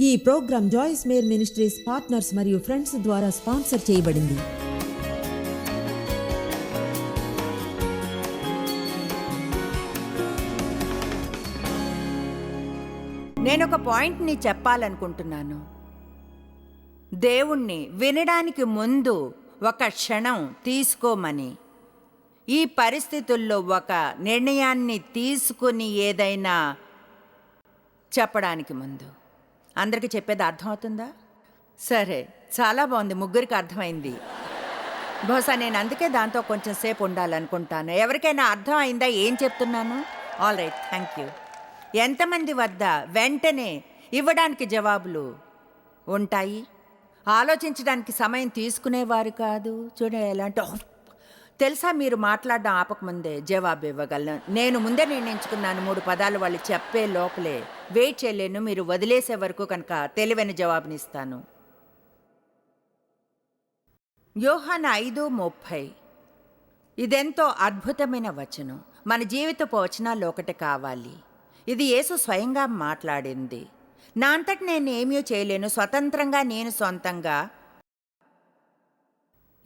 ఈ program Joyce Meyer Ministries partners మరియు friends ద్వారా స్పాన్సర్ చేయబడింది. నేను ఒక పాయింట్ని చెప్పాలనుకుంటున్నాను. దేవుణ్ణి వినడానికి ముందు ఒక క్షణం తీసుకోమని. ఈ పరిస్థితుల్లో ఒక నిర్ణయాన్ని తీసుకుని ఏదైనా చెప్పడానికి ముందు. అందరికీ చెప్పేది అర్థమవుతుందా? సరే చాలా బాగుంది. ముగ్గురికి అర్థమైంది. బహుశా నేను అందుకే దాంతో కొంచెం సేపు ఉండాలనుకుంటాను. ఎవరికైనా అర్థం అయిందా ఏం చెప్తున్నాను? ఆల్ రైట్ థ్యాంక్ యూ ఎంతమంది వద్ద వెంటనే ఇవ్వడానికి జవాబులు ఉంటాయి? ఆలోచించడానికి సమయం తీసుకునేవారు కాదు? చూడ ఎలాంటి తెలుసా మీరు మాట్లాడడం ఆపకముందే జవాబు ఇవ్వగలను? నేను ముందే నిర్ణయించుకున్నాను మూడు పదాలు వాళ్ళు చెప్పే లోపలే. వెయిట్ చేయలేను మీరు వదిలేసే వరకు కనుక తెలివైన జవాబునిస్తాను. యోహాన ఐదు ముప్పై. ఇదెంతో అద్భుతమైన వచనం. మన జీవితపు వచనాలు ఒకటి కావాలి. ఇది యేసు స్వయంగా మాట్లాడింది. నా అంతటి నేను ఏమీ చేయలేను స్వతంత్రంగా నేను సొంతంగా.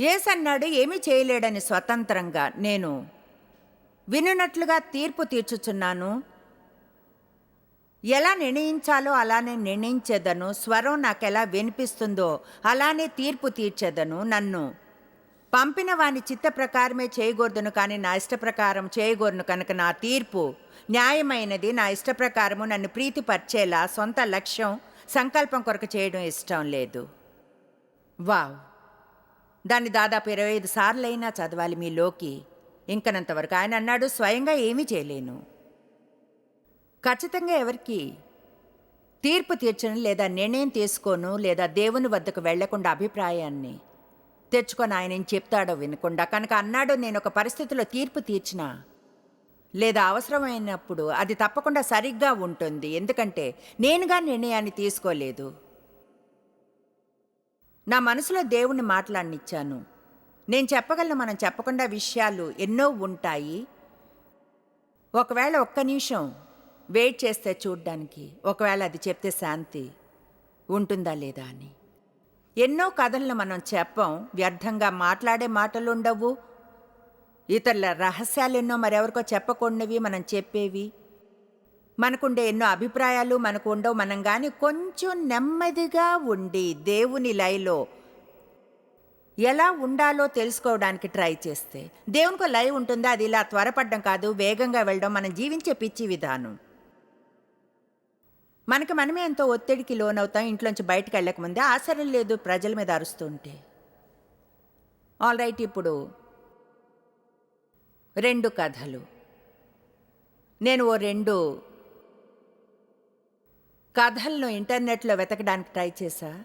యేసు అన్నాడు ఏమీ చేయలేడని స్వతంత్రంగా నేను వినునట్లుగా తీర్పు తీర్చుచున్నాను. ఎలా నిర్ణయించాలో అలానే నిర్ణయించేదను. స్వరం నాకు ఎలా వినిపిస్తుందో అలానే తీర్పు తీర్చేదను. నన్ను పంపిన వాని చిత్త ప్రకారమే చేయకూడదును కానీ నా ఇష్ట ప్రకారం చేయకూడను కనుక నా తీర్పు న్యాయమైనది. నా ఇష్ట ప్రకారము నన్ను ప్రీతిపరిచేలా సొంత లక్ష్యం సంకల్పం కొరకు చేయడం ఇష్టం లేదు. వావ్! దాన్ని దాదాపు ఇరవై ఐదు సార్లైనా చదవాలి మీలోకి ఇంకనంతవరకు ఆయన అన్నాడు స్వయంగా ఏమీ చేయలేను. ఖచ్చితంగా ఎవరికి తీర్పు తీర్చను లేదా నిర్ణయం తీసుకోను లేదా దేవుని వద్దకు వెళ్ళకుండా అభిప్రాయాన్ని తెచ్చుకొని ఆయన ఏం చెప్తాడో వినకుండా కనుక అన్నాడు నేను ఒక పరిస్థితిలో తీర్పు తీర్చినా లేదా అవసరమైనప్పుడు అది తప్పకుండా సరిగ్గా ఉంటుంది. ఎందుకంటే నేనుగా నిర్ణయాన్ని తీసుకోలేదు. నా మనసులో దేవుణ్ణి మాట్లాడనిచ్చాను నేను చెప్పగలను మనం చెప్పకుండా విషయాలు ఎన్నో ఉంటాయి. ఒకవేళ ఒక్క నిమిషం వెయిట్ చేస్తే చూడ్డానికి ఒకవేళ అది చెప్తే శాంతి ఉంటుందా లేదా అని. ఎన్నో కథలను మనం చెప్పం వ్యర్థంగా మాట్లాడే మాటలు ఉండవు. ఇతరుల రహస్యాలు ఎన్నో మరెవరికో చెప్పకుండావి మనం చెప్పేవి. మనకుండే ఎన్నో అభిప్రాయాలు మనకు ఉండవు మనం కానీ కొంచెం నెమ్మదిగా ఉండి దేవుని లయలో ఎలా ఉండాలో తెలుసుకోవడానికి ట్రై చేస్తే. దేవునికి లయ ఉంటుందా? అది ఇలా త్వరపడడం కాదు వేగంగా వెళ్ళడం మనం జీవించే పిచ్చి విధానం. మనకి మనమే ఎంతో ఒత్తిడికి లోనవుతాం ఇంట్లోంచి బయటకు వెళ్ళకముందే ఆశ్చర్యం లేదు ప్రజల మీద అరుస్తుంటే ఆల్ రైట్ ఇప్పుడు రెండు కథలు. నేను ఓ రెండు కథలను ఇంటర్నెట్లో వెతకడానికి ట్రై చేశా.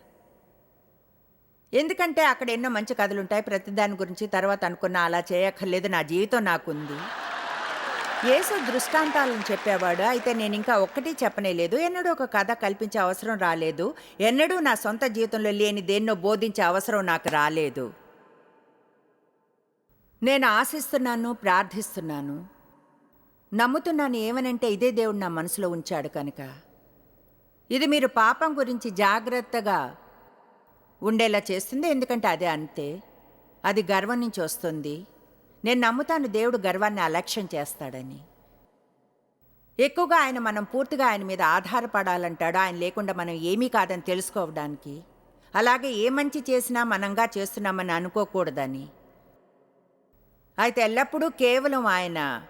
ఎందుకంటే అక్కడ ఎన్నో మంచి కథలు ఉంటాయి ప్రతిదాని గురించి తర్వాత అనుకున్నా అలా చేయక్కర్లేదు. నా జీవితం నాకుంది. యేసు దృష్టాంతాలను చెప్పేవాడు. అయితే నేను ఇంకా ఒక్కటి చెప్పనే లేదు. ఎన్నడూ ఒక కథ కల్పించే అవసరం రాలేదు. ఎన్నడూ నా సొంత జీవితంలో లేని దేన్నో బోధించే అవసరం నాకు రాలేదు. నేను ఆశిస్తున్నాను ప్రార్థిస్తున్నాను. నమ్ముతున్నాను ఏమనంటే ఇదే దేవుడు నా మనసులో ఉంచాడు కనుక. ఇది మీరు పాపం గురించి జాగ్రత్తగా ఉండేలా చేస్తుంది ఎందుకంటే అదే అంతే. అది గర్వం నుంచి వస్తుంది. నేను నమ్ముతాను దేవుడు గర్వాన్ని అలక్ష్యం చేస్తాడని. ఎక్కువగా ఆయన మనం పూర్తిగా ఆయన మీద ఆధారపడాలంటాడు ఆయన లేకుండా మనం ఏమీ కాదని తెలుసుకోవడానికి. అలాగే ఏ మంచి చేసినా మనంగా చేస్తున్నామని అనుకోకూడదని. అయితే ఎల్లప్పుడూ కేవలం ఆయన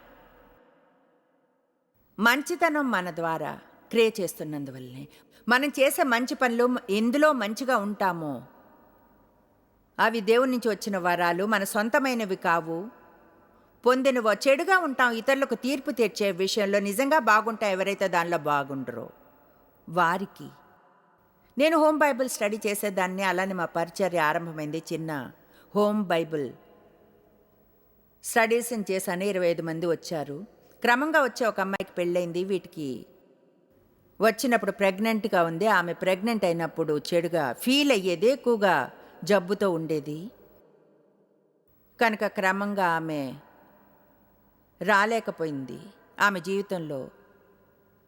మంచితనం మన ద్వారా. క్రియ చేస్తున్నందువల్లనే. మనం చేసే మంచి పనులు ఎందులో మంచిగా ఉంటామో. అవి దేవుని నుంచి వచ్చిన వరాలు మన సొంతమైనవి కావు. పొందినవో చెడుగా ఉంటాం ఇతరులకు తీర్పు తెచ్చే విషయంలో నిజంగా బాగుంటా ఎవరైతే దానిలో బాగుండరో. వారికి. నేను హోమ్ బైబిల్ స్టడీ చేసేదాన్ని అలానే మా పరిచర్య ఆరంభమైంది చిన్న హోమ్ బైబిల్. స్టడీస్ని చేశాను ఇరవై ఐదు మంది వచ్చారు. క్రమంగా వచ్చే ఒక అమ్మాయికి పెళ్ళైంది వీటికి వచ్చినప్పుడు ప్రెగ్నెంట్గా ఉంది ఆమె ప్రెగ్నెంట్ అయినప్పుడు చెడుగా ఫీల్ అయ్యేది ఎక్కువగా జబ్బుతో ఉండేది. కనుక క్రమంగా ఆమె రాలేకపోయింది. ఆమె జీవితంలో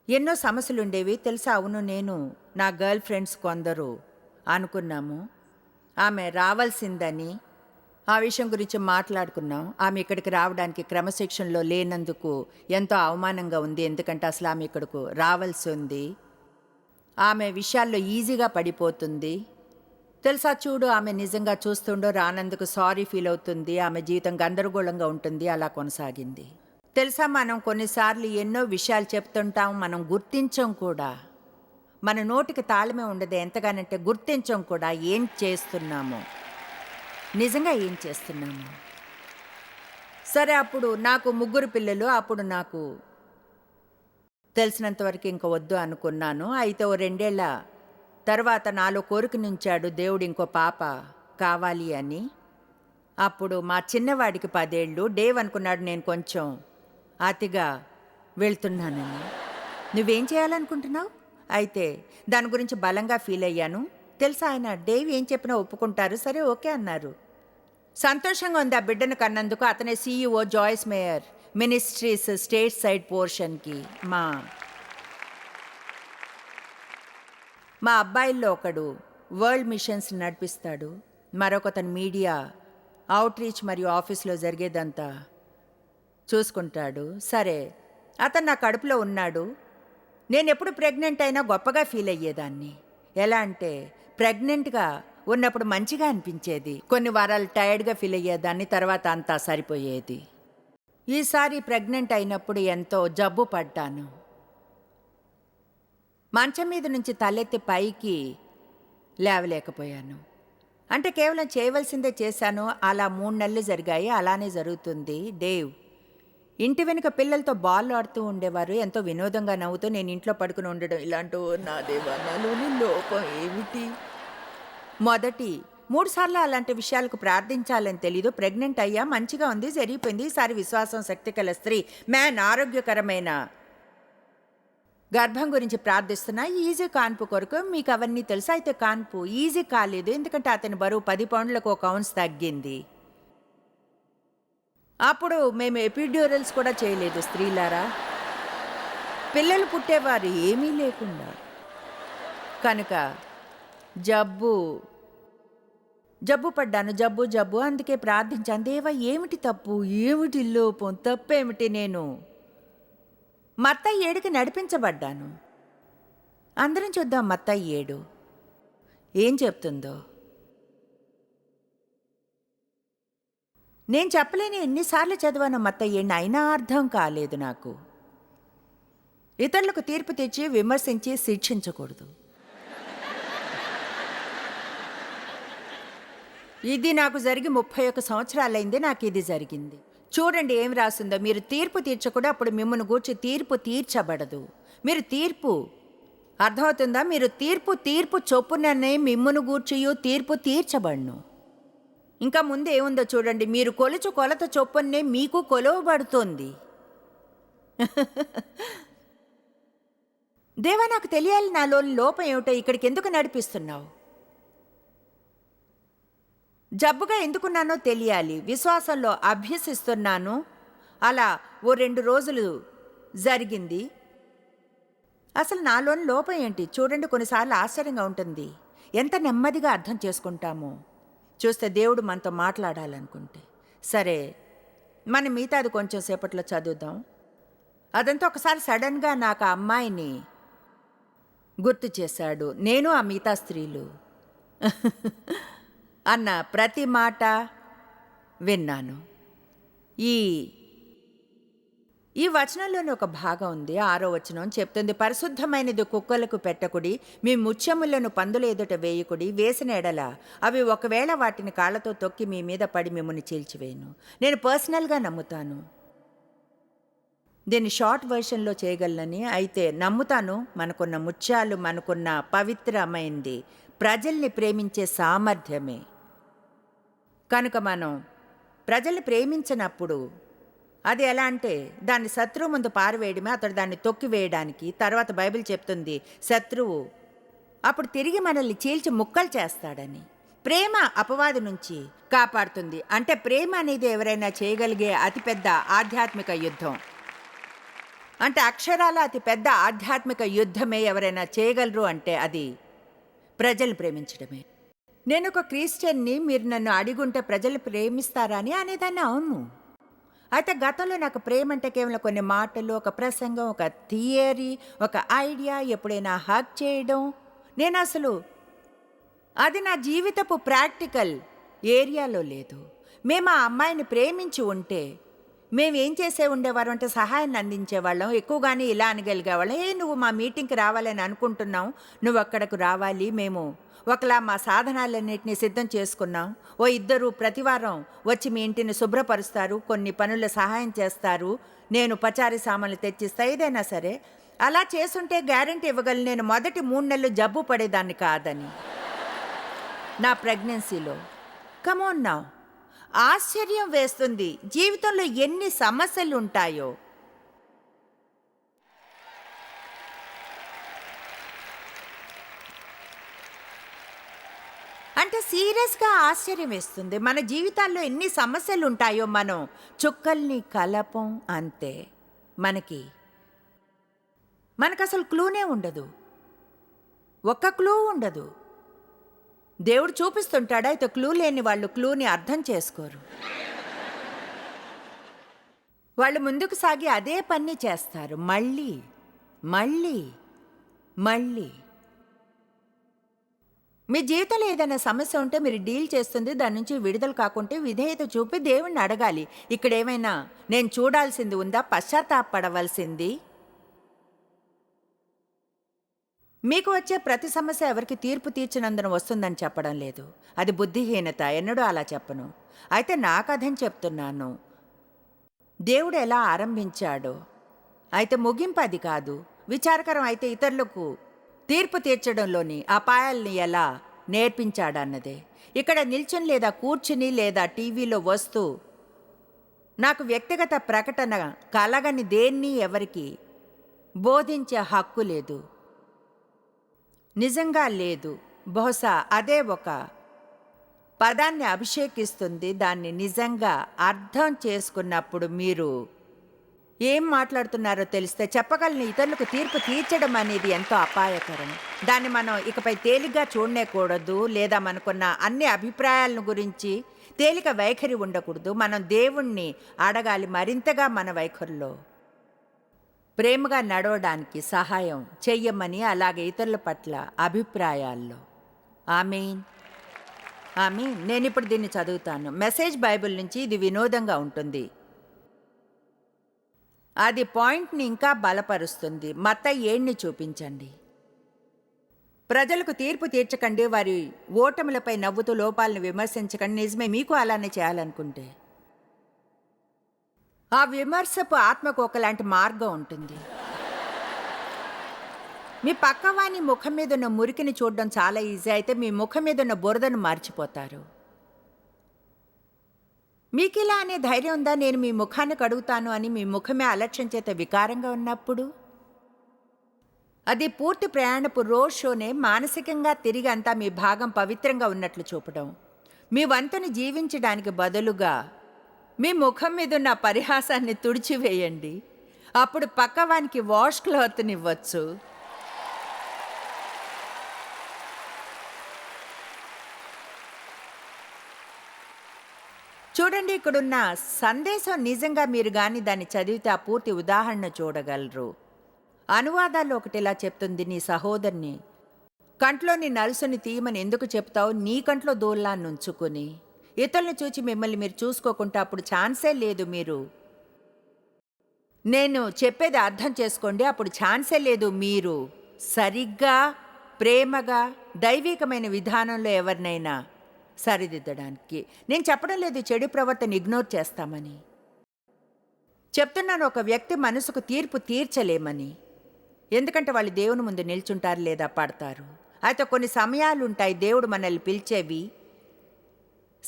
ఎన్నో సమస్యలు ఉండేవి తెలుసా? అవును నేను నా గర్ల్ ఫ్రెండ్స్ కొందరు అనుకున్నాము. ఆమె రావాల్సిందని ఆ విషయం గురించి మాట్లాడుకున్నాం. ఆమె ఇక్కడికి రావడానికి క్రమశిక్షణలో లేనందుకు ఎంతో అవమానంగా ఉంది. ఎందుకంటే అసలు ఆమె ఇక్కడకు రావాల్సి ఉంది. ఆమె విషయాల్లో ఈజీగా పడిపోతుంది. తెలుసా చూడు ఆమె నిజంగా చూస్తుండో రానందుకు సారీ ఫీల్ అవుతుంది. ఆమె జీవితం గందరగోళంగా ఉంటుంది. అలా కొనసాగింది. తెలుసా మనం కొన్నిసార్లు ఎన్నో విషయాలు చెప్తుంటాం మనం గుర్తించం కూడా. మన నోటికి తాళమే ఉండదు. ఎంతగానంటే గుర్తించం కూడా ఏం చేస్తున్నామో. నిజంగా ఏం చేస్తున్నాము సరే అప్పుడు నాకు ముగ్గురు పిల్లలు అప్పుడు నాకు తెలిసినంత వరకు ఇంక వద్దు అనుకున్నాను. అయితే ఓ రెండేళ్ళ తర్వాత నాలో కోరికనుంచాడు దేవుడు ఇంకో పాప కావాలి అని. అప్పుడు మా చిన్నవాడికి పదేళ్ళు డేవ్ అనుకున్నాడు నేను కొంచెం అతిగా వెళ్తున్నానని. నువ్వేం చేయాలనుకుంటున్నావు? అయితే దాని గురించి బలంగా ఫీల్ అయ్యాను. తెలుసా ఆయన డేవ్ ఏం చెప్పినా ఒప్పుకుంటారు. సరే ఓకే అన్నారు. సంతోషంగా ఉంది ఆ బిడ్డను కన్నందుకు. అతనే CEO Joyce Meyer Ministries stateside పోర్షన్కి మా మా అబ్బాయిల్లో ఒకడు వరల్డ్ మిషన్స్ నడిపిస్తాడు. మరొకతను మీడియా అవుట్రీచ్ మరియు ఆఫీస్లో జరిగేదంతా చూసుకుంటాడు. సరే అతను నా కడుపులో ఉన్నాడు. నేను ఎప్పుడు ప్రెగ్నెంట్ అయినా గొప్పగా ఫీల్ అయ్యేదాన్ని. ఎలా అంటే ప్రెగ్నెంట్గా ఉన్నప్పుడు మంచిగా అనిపించేది. కొన్ని వారాలు టైర్డ్గా ఫీల్ అయ్యేదాన్ని తర్వాత అంతా సరిపోయేది. ఈసారి ప్రెగ్నెంట్ అయినప్పుడు ఎంతో జబ్బు పడ్డాను. మంచం మీద నుంచి తలెత్తి పైకి లేవలేకపోయాను. అంటే కేవలం చేయవలసిందే చేశాను. అలా మూడు నెలలు జరిగాయి. అలానే జరుగుతుంది. డేవ్ ఇంటి వెనుక పిల్లలతో బాల్ ఆడుతూ ఉండేవారు. ఎంతో వినోదంగా నవ్వుతూ నేను ఇంట్లో పడుకుని ఉండడం ఇలాంటి నా దేవా నాలోని లోపం ఏమిటి? మొదటి మూడు సార్లు అలాంటి విషయాలకు ప్రార్థించాలని తెలీదు. ప్రెగ్నెంట్ అయ్యా మంచిగా ఉంది జరిగిపోయింది. ఈసారి విశ్వాసం శక్తి కల స్త్రీ మ్యాన్ ఆరోగ్యకరమైన గర్భం గురించి ప్రార్థిస్తున్నా. ఈజీ కాన్పు కొరకు మీకు అవన్నీ తెలుసు. అయితే కాన్పు ఈజీ కాలేదు. ఎందుకంటే అతని బరువు పది పౌండ్లకు ఒక ఔన్స్ తగ్గింది. అప్పుడు మేము ఎపిడ్యూరల్స్ కూడా చేయలేదు స్త్రీలారా. పిల్లలు పుట్టేవారు ఏమీ లేకుండా. కనుక జబ్బు. జబ్బు పడ్డాను జబ్బు జబ్బు. అందుకే ప్రార్థించాను దేవ ఏమిటి తప్పు? ఏమిటి లోపం? తప్పేమిటి నేను? మత్తయ్య ఏడుకి నడిపించబడ్డాను. అందరం చూద్దాం మత్తయ్య ఏడు. ఏం చెప్తుందో? నేను చెప్పలేని ఎన్నిసార్లు చదివాను మత్త అయినా అర్థం కాలేదు నాకు. ఇతరులకు తీర్పు తెచ్చి విమర్శించి శిక్షించకూడదు. ఇది నాకు జరిగి ముప్పై ఒక్క సంవత్సరాలైంది నాకు ఇది జరిగింది. చూడండి ఏం రాసిందో మీరు తీర్పు తీర్చకూడదు అప్పుడు మిమ్మల్ని గూర్చి తీర్పు తీర్చబడదు. మీరు తీర్పు అర్థమవుతుందా? మీరు తీర్పు తీర్పు చొప్పుననే మిమ్మును గూర్చియు తీర్పు తీర్చబడును. ఇంకా ముందు ఏముందో చూడండి. మీరు కొలుచు కొలత చొప్పునే మీకు కొలవబడుతోంది. దేవా నాకు తెలియాలి నాలోని లోపం ఏమిటో ఇక్కడికి ఎందుకు నడిపిస్తున్నావు? జబ్బుగా ఎందుకున్నానో తెలియాలి. విశ్వాసంలో అభ్యసిస్తున్నాను. అలా ఓ రెండు రోజులు జరిగింది. అసలు నాలోని లోపం ఏంటి? చూడండి కొన్నిసార్లు ఆశ్చర్యంగా ఉంటుంది. ఎంత నెమ్మదిగా అర్థం చేసుకుంటామో? చూస్తే దేవుడు మనతో మాట్లాడాలనుకుంటే. సరే మన మిగతాది కొంచెం సేపట్లో చదువుదాం. అదంతా ఒకసారి సడన్గా నాకు ఆ అమ్మాయిని గుర్తు చేశాడు. నేను ఆ మిగతా స్త్రీలు. అన్న ప్రతి మాట విన్నాను. ఈ ఈ వచనంలోని ఒక భాగం ఉంది ఆరో వచనం చెప్తుంది. పరిశుద్ధమైనది కుక్కలకు పెట్టకుడి మీ ముత్యములను పందుల ఎదుట వేయకుడి వేసిన ఎడల అవి ఒకవేళ వాటిని కాళ్ళతో తొక్కి మీ మీద పడి మిమ్మల్ని చీల్చివేయను. నేను పర్సనల్గా నమ్ముతాను. దీన్ని షార్ట్ వెర్షన్లో చేయగలనని అయితే నమ్ముతాను. మనకున్న ముత్యాలు మనకున్న పవిత్రమైంది ప్రజల్ని ప్రేమించే సామర్థ్యమే. కనుక మనం ప్రజల్ని ప్రేమించినప్పుడు అది ఎలా అంటే దాన్ని శత్రువు ముందు పారవేయడమే అతడు దాన్ని తొక్కివేయడానికి తర్వాత బైబిల్ చెప్తుంది శత్రువు అప్పుడు తిరిగి మనల్ని చీల్చి ముక్కలు చేస్తాడని. ప్రేమ అపవాది నుంచి కాపాడుతుంది. అంటే ప్రేమ అనేది ఎవరైనా చేయగలిగే అతిపెద్ద ఆధ్యాత్మిక యుద్ధం. అంటే అక్షరాల అతి పెద్ద ఆధ్యాత్మిక యుద్ధమే ఎవరైనా చేయగలరు అంటే అది ప్రజలు ప్రేమించడమే. నేను ఒక క్రిస్టియన్ని మీరు నన్ను అడిగుంటే ప్రజలు ప్రేమిస్తారా అని అనేదాన్ని. అవును. అయితే గతంలో నాకు ప్రేమ అంటే కేవలం కొన్ని మాటలు ఒక ప్రసంగం ఒక థియరీ ఒక ఐడియా ఎప్పుడైనా హక్ చేయడం. నేను అసలు అది నా జీవితపు ప్రాక్టికల్ ఏరియాలో లేదు. మేము ఆ అమ్మాయిని ప్రేమించి ఉంటే మేము ఏం చేసే ఉండేవారు అంటే సహాయాన్ని అందించేవాళ్ళం. ఎక్కువగానే ఇలా అనగలిగేవాళ్ళం. ఏ నువ్వు మా మీటింగ్కి రావాలని అనుకుంటున్నాం నువ్వు అక్కడకు రావాలి. మేము ఒకలా మా సాధనాలన్నింటినీ సిద్ధం చేసుకున్నాం. ఓ ఇద్దరు ప్రతివారం వచ్చి మీ ఇంటిని శుభ్రపరుస్తారు. కొన్ని పనుల సహాయం చేస్తారు. నేను పచారీ సామాన్లు తెచ్చిస్తా. ఏదైనా సరే. అలా చేసుంటే గ్యారంటీ ఇవ్వగలను. నేను మొదటి మూడు నెలలు జబ్బు పడేదాన్ని కాదని. నా ప్రెగ్నెన్సీలో. కమోన్ నా. ఆశ్చర్యం వేస్తుంది జీవితంలో ఎన్ని సమస్యలు ఉంటాయో అంటే సీరియస్గా ఆశ్చర్యం వేస్తుంది మన జీవితాల్లో ఎన్ని సమస్యలు ఉంటాయో మనం. చుక్కల్ని కలపం అంతే. మనకి మనకు అసలు క్లూనే ఉండదు. ఒక్క క్లూ ఉండదు. దేవుడు చూపిస్తుంటాడా? అయితే క్లూ లేని వాళ్ళు క్లూని అర్థం చేసుకోరు. వాళ్ళు ముందుకు సాగి అదే పని చేస్తారు. మళ్ళీ మళ్ళీ మళ్ళీ. మీ జీవితంలో ఏదైనా సమస్య ఉంటే మీరు డీల్ చేస్తుంది దాని నుంచి విడుదల కాకుంటే విధేయత చూపి దేవుణ్ణి అడగాలి. ఇక్కడ ఏమైనా నేను చూడాల్సింది ఉందా? పశ్చాత్తాపడవలసింది? మీకు వచ్చే ప్రతి సమస్య ఎవరికి తీర్పు తీర్చినందున వస్తుందని చెప్పడం లేదు. అది బుద్ధిహీనత ఎన్నడూ అలా చెప్పను. అయితే నా కథని చెప్తున్నాను. దేవుడు ఎలా ఆరంభించాడో. అయితే ముగింపు అది కాదు. విచారకరం అయితే ఇతరులకు తీర్పు తీర్చడంలోని అపాయాల్ని ఎలా నేర్పించాడన్నదే. ఇక్కడ నిల్చుని లేదా కూర్చుని లేదా టీవీలో వస్తూ నాకు వ్యక్తిగత ప్రకటన కలగని దేన్ని ఎవరికి బోధించే హక్కు లేదు. నిజంగా లేదు. బహుశా అదే ఒక పదాన్ని అభిషేకిస్తుంది. దాన్ని నిజంగా అర్థం చేసుకున్నప్పుడు మీరు ఏం మాట్లాడుతున్నారో తెలిస్తే చెప్పగలని. ఇతరులకు తీర్పు తీర్చడం అనేది ఎంతో అపాయకరం. దాన్ని మనం ఇకపై తేలిగ్గా చూడనేకూడదు. లేదా మనకున్న అన్ని అభిప్రాయాలను గురించి తేలిక వైఖరి ఉండకూడదు. మనం దేవుణ్ణి అడగాలి మరింతగా మన వైఖరిలో. ప్రేమగా నడవడానికి సహాయం చెయ్యమని అలాగే ఇతరుల పట్ల అభిప్రాయాల్లో. ఆమెన్. ఆమె నేను ఇప్పుడు దీన్ని చదువుతాను. మెసేజ్ బైబిల్ నుంచి ఇది వినోదంగా ఉంటుంది. అది పాయింట్ని ఇంకా బలపరుస్తుంది. మత ఏడ్ని చూపించండి. ప్రజలకు తీర్పు తీర్చకండి. వారి ఓటములపై నవ్వుతూ లోపాలను విమర్శించకండి. నిజమే మీకు అలానే చేయాలనుకుంటే. ఆ విమర్శపు ఆత్మకు ఒకలాంటి మార్గం ఉంటుంది. మీ పక్కవాని ముఖం మీద ఉన్న మురికిని చూడడం చాలా ఈజీ. అయితే మీ ముఖం మీద ఉన్న బురదను మర్చిపోతారు. మీకు ఇలా అనే ధైర్యం ఉందా? నేను మీ ముఖాన్ని కడుగుతాను అని మీ ముఖమే అలక్ష్యం చేత వికారంగా ఉన్నప్పుడు? అది పూర్తి ప్రయాణపు రోడ్ షోనే మానసికంగా తిరిగి అంతా మీ భాగం పవిత్రంగా ఉన్నట్లు చూపడం. మీ వంతుని జీవించడానికి బదులుగా మీ ముఖం మీదున్న పరిహాసాన్ని తుడిచివేయండి. అప్పుడు పక్కవానికి వాష్ క్లాత్నివ్వచ్చు. చూడండి ఇక్కడున్న సందేశం నిజంగా మీరు కానీ దాన్ని చదివితే ఆ పూర్తి ఉదాహరణ చూడగలరు. అనువాదాల్లో ఒకటి ఇలా చెప్తుంది నీ సహోదరిని కంట్లోని నలుసుని తీయమని ఎందుకు చెప్తావు? నీ కంట్లో దూలాన్ని ఉంచుకుని ఇతరులను చూచి మిమ్మల్ని మీరు చూసుకోకుంటే అప్పుడు ఛాన్సే లేదు మీరు. నేను చెప్పేది అర్థం చేసుకోండి అప్పుడు ఛాన్సే లేదు మీరు. సరిగ్గా ప్రేమగా దైవికమైన విధానంలో ఎవరినైనా సరిదిద్దడానికి. నేను చెప్పడం లేదు చెడు ప్రవర్తన ఇగ్నోర్ చేస్తామని. చెప్తున్నాను ఒక వ్యక్తి మనసుకు తీర్పు తీర్చలేమని. ఎందుకంటే వాళ్ళు దేవుని ముందు నిల్చుంటారు లేదా పడతారు. అయితే కొన్ని సమయాలుంటాయి దేవుడు మనల్ని పిలిచేవి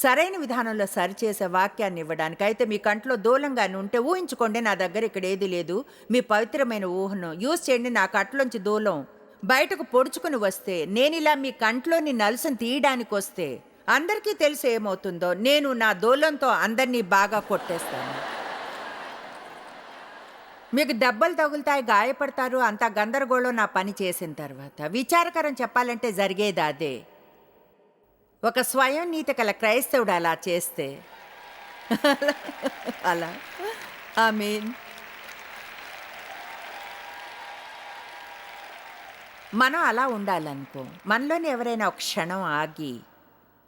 సరైన విధానంలో సరిచేసే వాక్యాన్ని ఇవ్వడానికి. అయితే మీ కంట్లో దూలంగానే ఉంటే ఊహించుకోండి నా దగ్గర ఇక్కడ ఏది లేదు. మీ పవిత్రమైన ఊహను యూజ్ చేయండి నా కట్లోంచి దూలం. బయటకు పొడుచుకుని వస్తే నేను ఇలా మీ కంట్లోని నలుసును తీయడానికి వస్తే అందరికీ తెలిసి ఏమవుతుందో నేను నా దూలంతో అందరినీ బాగా కొట్టేస్తాను. మీకు దెబ్బలు తగులుతాయి గాయపడతారు అంత గందరగోళం నా పని చేసిన తర్వాత. విచారకరం చెప్పాలంటే జరిగేది అదే. ఒక స్వయం నీతి కల క్రైస్తవుడు అలా చేస్తే. అలా. ఐ మీన్ మనం అలా ఉండాలనుకో మనలోని ఎవరైనా ఒక క్షణం ఆగి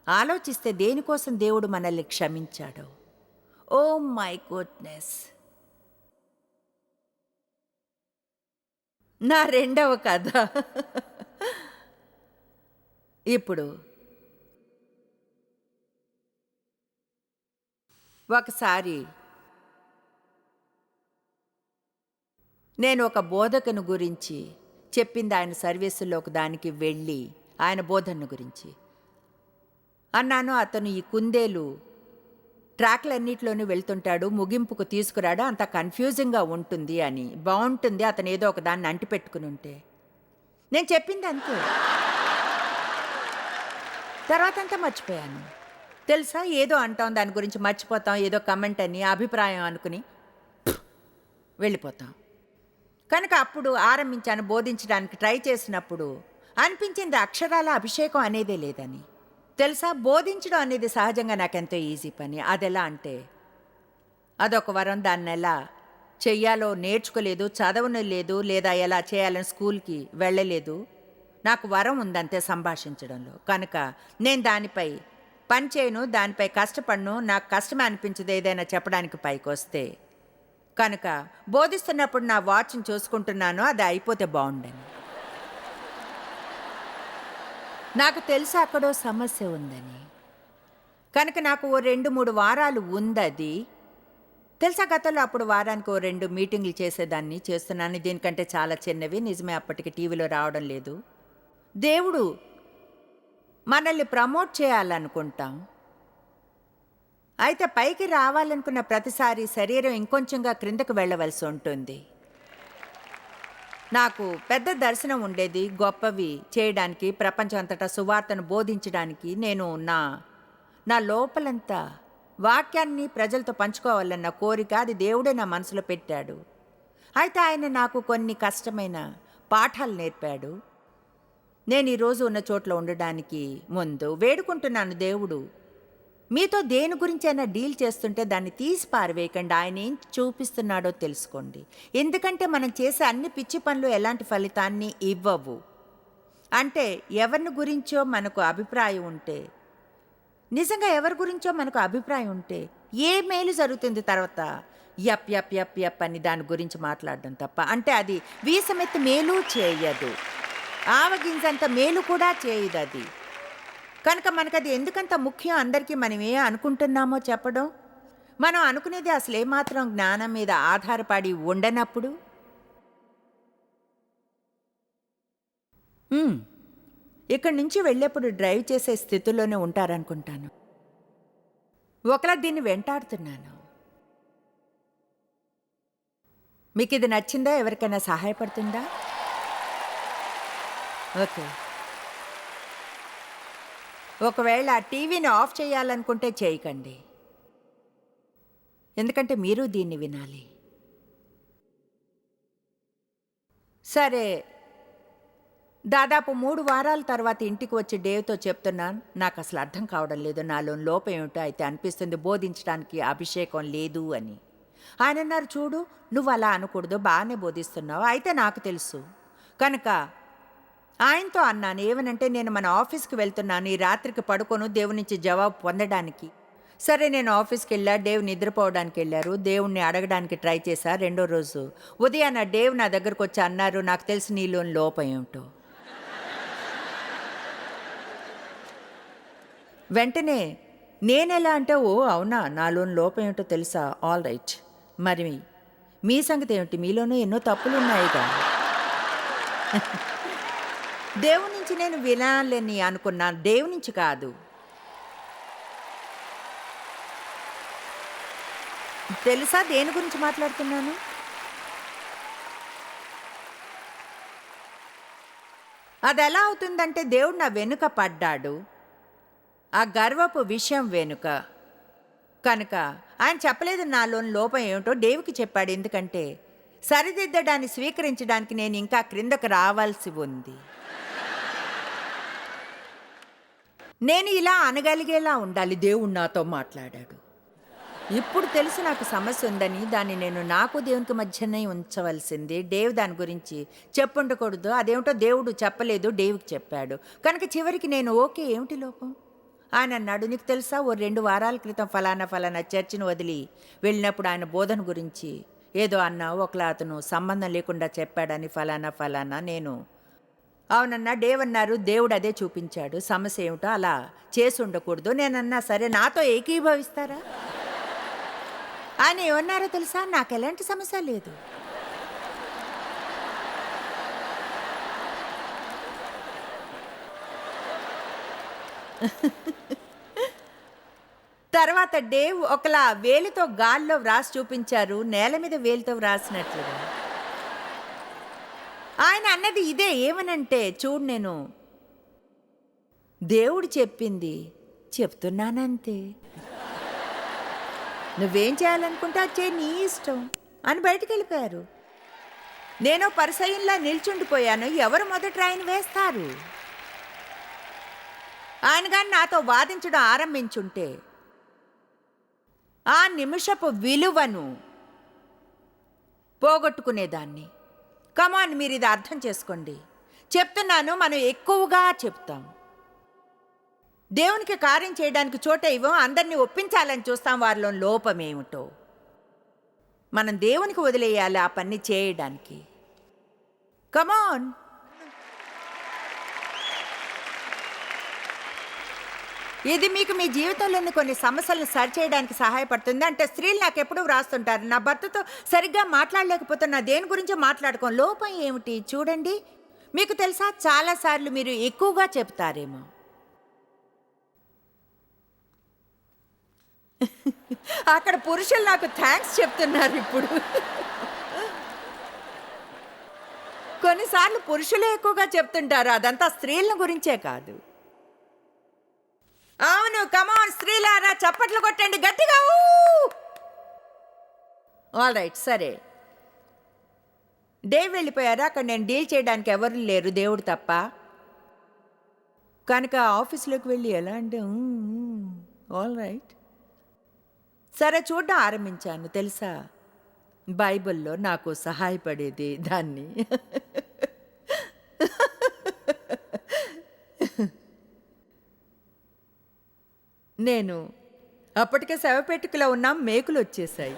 ఆలోచిస్తే దేనికోసం దేవుడు మనల్ని క్షమించాడో. Oh my goodness. నా రెండవ కథ. ఇప్పుడు ఒకసారి నేను ఒక బోధకును గురించి చెప్పింది ఆయన సర్వీసులోకి దానికి వెళ్ళి ఆయన బోధన గురించి. అన్నాను అతను ఈ కుందేలు ట్రాక్లన్నిటిలోనూ వెళ్తుంటాడు ముగింపుకు తీసుకురాడు అంత కన్ఫ్యూజింగ్గా ఉంటుంది అని బాగుంటుంది అతను ఏదో ఒక దాన్ని అంటిపెట్టుకుని ఉంటే. నేను చెప్పింది అంతే. తర్వాత అంతా మర్చిపోయాను. తెలుసా? ఏదో అంటాం దాని గురించి మర్చిపోతాం ఏదో కమెంట్ అని అభిప్రాయం అనుకుని వెళ్ళిపోతాం. కనుక అప్పుడు ఆరంభించాను బోధించడానికి ట్రై చేసినప్పుడు అనిపించింది అక్షరాల అభిషేకం అనేదే లేదని. తెలుసా? బోధించడం అనేది సహజంగా నాకెంతో ఈజీ పని. అదెలా అంటే అదొక వరం దాన్ని ఎలా చెయ్యాలో నేర్చుకోలేదు చదవను లేదు లేదా ఎలా చేయాలని స్కూల్కి వెళ్ళలేదు. నాకు వరం ఉందంతే సంభాషించడంలో. కనుక నేను దానిపై పని చేయను దానిపై కష్టపడను నాకు కష్టమే అనిపించదు ఏదైనా చెప్పడానికి పైకొస్తే. కనుక బోధిస్తున్నప్పుడు నా వాచ్ని చూసుకుంటున్నాను అది అయిపోతే బాగుండని. నాకు తెలుసు అక్కడో సమస్య ఉందని. కనుక నాకు ఓ రెండు మూడు వారాలు ఉందది. తెలుసా గతంలో అప్పుడు వారానికి ఓ రెండు మీటింగ్లు చేసేదాన్ని చేస్తున్నాను దీనికంటే చాలా చిన్నవి నిజమే అప్పటికి టీవీలో రావడం లేదు. దేవుడు మనల్ని ప్రమోట్ చేయాలనుకుంటాం. అయితే పైకి రావాలనుకున్న ప్రతిసారి శరీరం ఇంకొంచెంగా క్రిందకు వెళ్ళవలసి ఉంటుంది. నాకు పెద్ద దర్శనం ఉండేది గొప్పవి చేయడానికి ప్రపంచం అంతటా సువార్తను బోధించడానికి. నేను నా నా లోపలంతా వాక్యాన్ని ప్రజలతో పంచుకోవాలన్న కోరిక అది దేవుడే నా మనసులో పెట్టాడు. అయితే ఆయన నాకు కొన్ని కష్టమైన పాఠాలు నేర్పాడు. నేను ఈరోజు ఉన్న చోట్ల ఉండడానికి ముందు వేడుకుంటున్నాను దేవుడు. మీతో దేని గురించైనా డీల్ చేస్తుంటే దాన్ని తీసి పారవేయకండి. ఆయన ఏం చూపిస్తున్నాడో తెలుసుకోండి. ఎందుకంటే మనం చేసే అన్ని పిచ్చి పనులు ఎలాంటి ఫలితాన్ని ఇవ్వవు. అంటే ఎవరిని గురించో మనకు అభిప్రాయం ఉంటే నిజంగా ఎవరి గురించో మనకు అభిప్రాయం ఉంటే ఏ మేలు జరుగుతుంది తర్వాత యప్ యప్ యప్ యప్ అని దాని గురించి మాట్లాడడం తప్ప. అంటే అది వీసమెత్తి మేలు చేయదు. ఆవగింజంత మేలు కూడా చేయదు అది కనుక మనకది అది ఎందుకంత ముఖ్యం అందరికీ మనం ఏ అనుకుంటున్నామో చెప్పడం? మనం అనుకునేది అసలు ఏమాత్రం జ్ఞానం మీద ఆధారపడి ఉండనప్పుడు? ఇక్కడి నుంచి వెళ్ళేప్పుడు డ్రైవ్ చేసే స్థితిలోనే ఉంటారనుకుంటాను. ఒకలా దీన్ని వెంటాడుతున్నాను. మీకు ఇది నచ్చిందా? ఎవరికైనా సహాయపడుతుందా? ఓకే. ఒకవేళ టీవీని ఆఫ్ చేయాలనుకుంటే చేయకండి. ఎందుకంటే మీరు దీన్ని వినాలి. సరే. దాదాపు మూడు వారాల తర్వాత ఇంటికి వచ్చి డేవ్తో చెప్తున్నాను నాకు అసలు అర్థం కావడం లేదు. నాలో లోపం ఏమిటో అయితే అనిపిస్తుంది. బోధించడానికి అభిషేకం లేదు అని. ఆయన అన్నారు చూడు నువ్వు అలా అనకూడదు. బాగానే బోధిస్తున్నావు. అయితే నాకు తెలుసు. కనుక ఆయనతో అన్నాను ఏమనంటే నేను మన ఆఫీస్కి వెళ్తున్నాను ఈ రాత్రికి పడుకోను దేవుని నుంచి జవాబు పొందడానికి. సరే నేను ఆఫీస్కి వెళ్ళా డేవ్ నిద్రపోవడానికి వెళ్ళారు దేవుణ్ణి అడగడానికి ట్రై చేశా రెండో రోజు. ఉదయాన్న డేవ్ నా దగ్గరకు వచ్చి అన్నారు నాకు తెలిసి నీలోని లోపం ఏమిటో? వెంటనే నేనెలా అంటే ఓ అవునా నాలోని లోపం ఏమిటో తెలుసా? All right. మరి మీ సంగతి ఏమిటి? మీలోనూ ఎన్నో తప్పులు ఉన్నాయిగా దేవుని నుంచి నేను వినాలని అనుకున్నాను దేవుని నుంచి కాదు. తెలుసా దేని గురించి మాట్లాడుతున్నాను? అది ఎలా అవుతుందంటే దేవుడు నా వెనుక పడ్డాడు. ఆ గర్వపు విషయం వెనుక. కనుక ఆయన చెప్పలేదు నాలోని లోపం ఏమిటో దేవుకి చెప్పాడు. ఎందుకంటే సరిదిద్దడాన్ని స్వీకరించడానికి నేను ఇంకా క్రిందకు రావాల్సి ఉంది. నేను ఇలా అనగలిగేలా ఉండాలి. దేవుడు నాతో మాట్లాడాడు. ఇప్పుడు తెలిసి నాకు సమస్య ఉందని. దాన్ని నేను నాకు దేవునికి మధ్యనే ఉంచవలసింది. డేవ్ దాని గురించి చెప్పుండకూడదు. అదేమిటో దేవుడు చెప్పలేదు డేవ్కి చెప్పాడు. కనుక చివరికి నేను ఓకే ఏమిటి లోపం? ఆయన అన్నాడు నీకు తెలుసా ఓ రెండు వారాల క్రితం ఫలానా ఫలానా చర్చిని వదిలి వెళ్ళినప్పుడు ఆయన బోధన గురించి ఏదో అన్నావు. ఒకలా అతను సంబంధం లేకుండా చెప్పాడని ఫలానా ఫలానా నేను అవునన్నా డేవన్నారు దేవుడు అదే చూపించాడు. సమస్య ఏమిటో అలా చేసి ఉండకూడదు. నేనన్నా సరే నాతో ఏకీభవిస్తారా? అని ఏమన్నారో తెలుసా? నాకు ఎలాంటి సమస్య లేదు. తర్వాత డేవ్ ఒకలా వేలితో గాల్లో వ్రాసి చూపించారు. నేల మీద వేలితో వ్రాసినట్లుగా. ఆయన అన్నది ఇదే ఏమనంటే చూడు నేను. దేవుడు చెప్పింది చెప్తున్నానంతే. నువ్వేం చేయాలనుకుంటే అది చేయి నీ ఇష్టం అని బయటికి వెళ్ళిపోయారు. నేను పరిసయంలా నిల్చుండిపోయాను ఎవరు మొదట ఆయన వేస్తారు? ఆయన కానీ నాతో వాదించడం ఆరంభించుంటే ఆ నిమిషపు విలువను పోగొట్టుకునేదాన్ని. కమాన్ మీరు ఇది అర్థం చేసుకోండి. చెప్తున్నాను మనం ఎక్కువగా చెప్తాం. దేవునికి కార్యం చేయడానికి చోట ఇవ్వం అందరినీ ఒప్పించాలని చూస్తాం వారిలో లోపమేమిటో మనం దేవునికి వదిలేయాలి ఆ పని చేయడానికి. కమాన్ ఇది మీకు మీ జీవితంలోని కొన్ని సమస్యలను సరిచేయడానికి సహాయపడుతుంది అంటే స్త్రీలు నాకు ఎప్పుడూ వ్రాస్తుంటారు నా భర్తతో సరిగ్గా మాట్లాడలేకపోతే నా దేని గురించి మాట్లాడుకోం లోపం ఏమిటి చూడండి. మీకు తెలుసా చాలాసార్లు మీరు ఎక్కువగా చెప్తారేమో అక్కడ పురుషులు నాకు థ్యాంక్స్ చెప్తున్నారు ఇప్పుడు. కొన్నిసార్లు పురుషులే ఎక్కువగా చెప్తుంటారు అదంతా స్త్రీల గురించే కాదు. అవును కమాన్ స్త్రీలారా చప్పట్లు కొట్టండి గట్టిగా ఆల్ రైట్ సరే. డే వెళ్ళిపోయారా? అక్కడ నేను డీల్ చేయడానికి ఎవరు లేరు దేవుడు తప్ప. కనుక ఆఫీస్లోకి వెళ్ళి ఎలా అంటే ఆల్ రైట్ సరే చూడడం ఆరంభించాను తెలుసా? బైబిల్లో నాకు సహాయపడేది దాన్ని. నేను అప్పటికే శవపెట్టుకలో ఉన్న మేకులు వచ్చేసాయి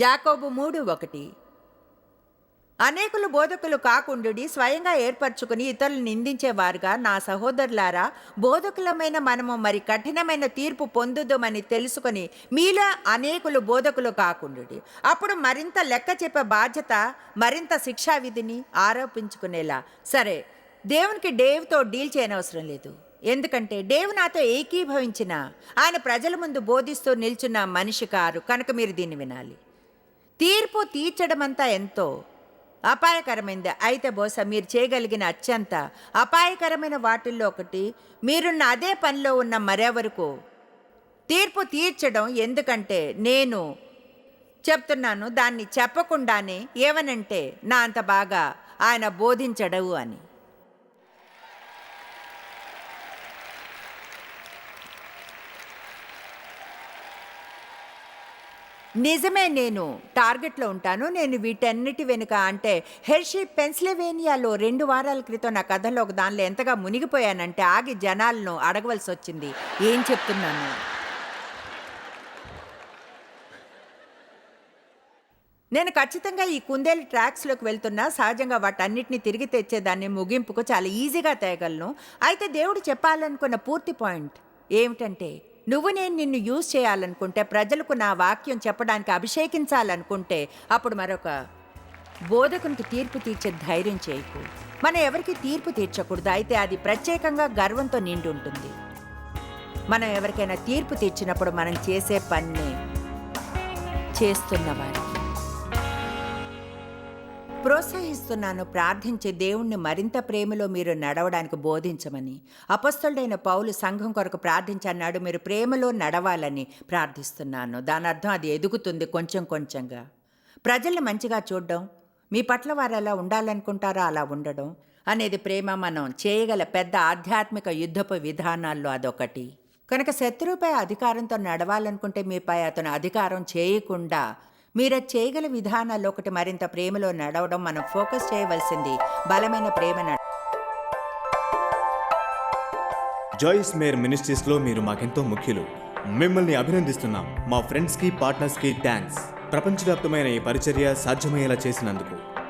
యాకోబు మూడు ఒకటి. అనేకులు బోధకులు కాకుండుడి స్వయంగా ఏర్పరచుకుని ఇతరులు నిందించేవారుగా నా సహోదరులారా బోధకులమైన మనము మరి కఠినమైన తీర్పు పొందుదమని తెలుసుకొని మీలో అనేకులు బోధకులు కాకుండుడి. అప్పుడు మరింత లెక్క చెప్పే బాధ్యత మరింత శిక్షా విధిని ఆరోపించుకునేలా. సరే దేవునికి డేవ్తో డీల్ చేయనవసరం లేదు. ఎందుకంటే డేవ్ నాతో ఏకీభవించిన ఆయన ప్రజల ముందు బోధిస్తూ నిల్చున్న మనిషి కారు కనుక మీరు దీన్ని వినాలి. తీర్పు తీర్చడమంతా ఎంతో అపాయకరమైంది. అయితే బహుశా మీరు చేయగలిగిన అత్యంత అపాయకరమైన వాటిల్లో ఒకటి మీరున్న అదే పనిలో ఉన్న మరెవరకు తీర్పు తీర్చడం. ఎందుకంటే నేను చెప్తున్నాను దాన్ని చెప్పకుండానే ఏమనంటే నా అంత బాగా ఆయన బోధించడవు అని. నిజమే నేను టార్గెట్లో ఉంటాను. నేను వీటన్నిటి వెనుక అంటే హెర్షీ పెన్సిల్వేనియాలో రెండు వారాల క్రితం నా కథలో ఒక దానిలో ఎంతగా మునిగిపోయానంటే ఆగి జనాలను అడగవలసి వచ్చింది. ఏం చెప్తున్నాను? నేను ఖచ్చితంగా ఈ కుందేలు ట్రాక్స్లోకి వెళ్తున్నా. సహజంగా వాటన్నిటిని తిరిగి తెచ్చేదాన్ని ముగింపుకు చాలా ఈజీగా తేగలను. అయితే దేవుడు చెప్పాలనుకున్న పూర్తి పాయింట్ ఏమిటంటే నువ్వు నేను నిన్ను యూజ్ చేయాలనుకుంటే ప్రజలకు నా వాక్యం చెప్పడానికి అభిషేకించాలనుకుంటే అప్పుడు మరొక బోధకునికి తీర్పు తీర్చే ధైర్యం చేయకు. మనం ఎవరికి తీర్పు తీర్చకూడదు. అయితే అది ప్రత్యేకంగా గర్వంతో నిండి ఉంటుంది. మనం ఎవరికైనా తీర్పు తీర్చినప్పుడు మనం చేసే పన్నే చేస్తున్నవారు. ప్రోత్సహిస్తున్నాను ప్రార్థించే దేవుణ్ణి మరింత ప్రేమలో మీరు నడవడానికి బోధించమని. అపస్తుడైన పౌలు సంఘం కొరకు ప్రార్థించన్నాడు మీరు ప్రేమలో నడవాలని ప్రార్థిస్తున్నాను. దాని అర్థం అది ఎదుగుతుంది కొంచెం కొంచెంగా. ప్రజల్ని మంచిగా చూడడం మీ పట్ల వారు ఎలా ఉండాలనుకుంటారో అలా ఉండడం అనేది ప్రేమ మనం చేయగల పెద్ద ఆధ్యాత్మిక యుద్ధపు విధానాల్లో అదొకటి. కనుక శత్రువుపై అధికారంతో నడవాలనుకుంటే మీపై అతను అధికారం చేయకుండా మీరు చేయగల విధానాల్లో ఒకటి మరింత ప్రేమలో నడవడం మనం ఫోకస్ చేయవలసింది. బలమైన ప్రేమ నడ జాయిస్ మేర్ మినిస్ట్రీస్లో మీరు మాకెంతో ముఖ్యులు. మిమ్మల్ని అభినందిస్తున్నాం. మా ఫ్రెండ్స్కి పార్ట్నర్స్కి థ్యాంక్స్. ప్రపంచవ్యాప్తమైన ఈ పరిచర్య సాధ్యమయ్యేలా చేసినందుకు.